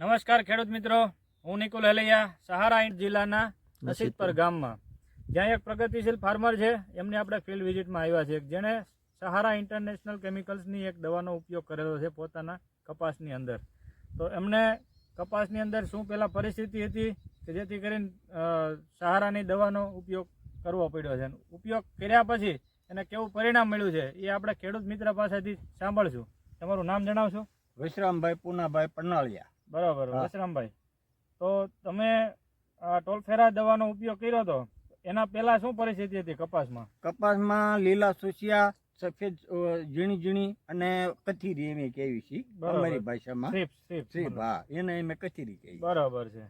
નમસ્કાર ખેડૂત મિત્રો. હું નિકુલ હેલૈયા સહારા જિલ્લાના નસીદપર ગામમાં. જ્યાં એક પ્રગતિશીલ ફાર્મર છે એમને આપણે ફિલ્ડ વિઝિટમાં આવ્યા છે જેણે સહારા ઇન્ટરનેશનલ કેમિકલ્સની એક દવાનો ઉપયોગ કરેલો છે પોતાના કપાસની અંદર. તો એમને કપાસની અંદર શું પહેલાં પરિસ્થિતિ હતી કે જેથી કરીને સહારાની દવાનો ઉપયોગ કરવો પડ્યો છે. ઉપયોગ કર્યા પછી એને કેવું પરિણામ મળ્યું છે એ આપણે ખેડૂત મિત્ર પાસેથી સાંભળશું. તમારું નામ જણાવશો? વિશ્રામભાઈ પૂનાભાઈ પન્નાળિયા બરાબર. વસરામભાઈ તો તમે આ ટોલફેરા દવાનો ઉપયોગ કર્યો હતો એના પહેલા શું પરિસ્થિતિ હતી કપાસમાં? કપાસમાં લીલા સુસિયા સફેદ ઝીણી ઝીણી અને કથીરી એમ કેવી છે બરાબર. અમારી ભાષામાં. એને મેં કથીરી કહીએ. બરાબર છે.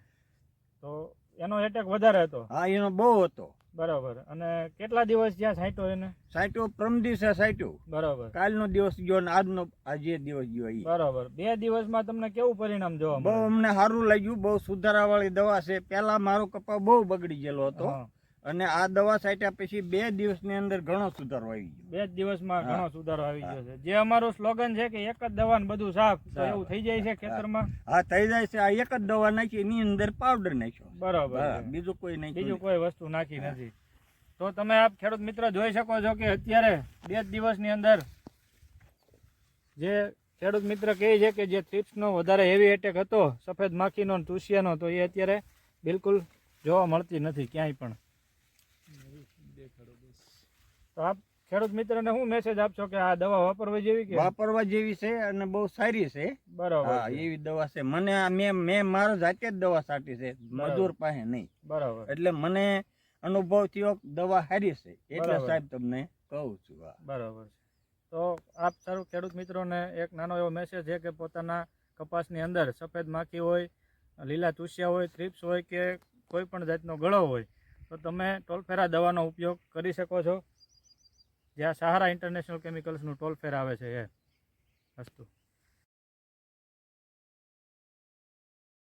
તો એનો એટેક વધારે હતો. હા એનો બહુ હતો. બરાબર. અને કેટલા દિવસ જ્યાં સાઈટો એને? સાઈટો પ્રમ દિવસે સાઈટો. બરાબર. કાલનો દિવસ ગયો ને આજનો આજે દિવસ ગયો એ બરાબર. બે દિવસમાં તમને કેવું પરિણામ જોવા બહુ અમને સારું લાગ્યું બહુ સુધારા વાળી દવા છે. પેલા મારો કપા બહુ બગડી ગયેલો હતો. અને આ દવા સાઈટ્યા પછી બે દિવસની અંદર ઘણો સુધારો આવી ગયો. બે જ દિવસમાં ઘણો સુધારો આવી ગયો છે. જે અમારું સ્લોગન છે કે એક જ દવા બધું સાફ એવું થઈ જાય છે ખેતરમાં? હા થઈ જાય છે. આ એક જ દવા નાખી એની અંદર પાવડર નાખ્યો. બરાબર બીજું કોઈ નહીં. બીજું કોઈ વસ્તુ નાખી નથી. તો તમે આપ ખેડૂત મિત્ર જોઈ શકો છો કે અત્યારે બે જ દિવસની અંદર જે ખેડૂત મિત્ર કહે છે કે જે થ્રિપ્સનો વધારે હેવી એટેક હતો સફેદ માખીનો તુસિયાનો તો એ અત્યારે બિલકુલ જોવા મળતી નથી ક્યાંય પણ. તો આપ ખેડૂત મિત્રને હું મેસેજ આપશો કે આ દવા વાપરવા જેવી કે? વાપરવા જેવી છે અને બહુ સારી છે. બરાબર હા એવી દવા છે. મને આ મેં મેં મારો જાતે જ દવા સાટી છે. મજૂર પાસે નહીં. બરાબર. એટલે મને અનુભવ થયો દવા સારી છે. એટલે સાહેબ તમને કહું છું હા. બરાબર તો આપ સારું ખેડૂત મિત્રોને એક નાનો એવો મેસેજ છે કે પોતાના કપાસની અંદર સફેદ માખી હોય લીલા તુસિયા હોય થ્રિપ્સ હોય કે કોઈ પણ જાતનો ગળો હોય તો તમે ટોલફેરા દવાનો ઉપયોગ કરી શકો છો. જ્યાં સહારા ઇન્ટરનેશનલ કેમિકલ્સનું ટોલફેર આવે છે એ વસ્તુ.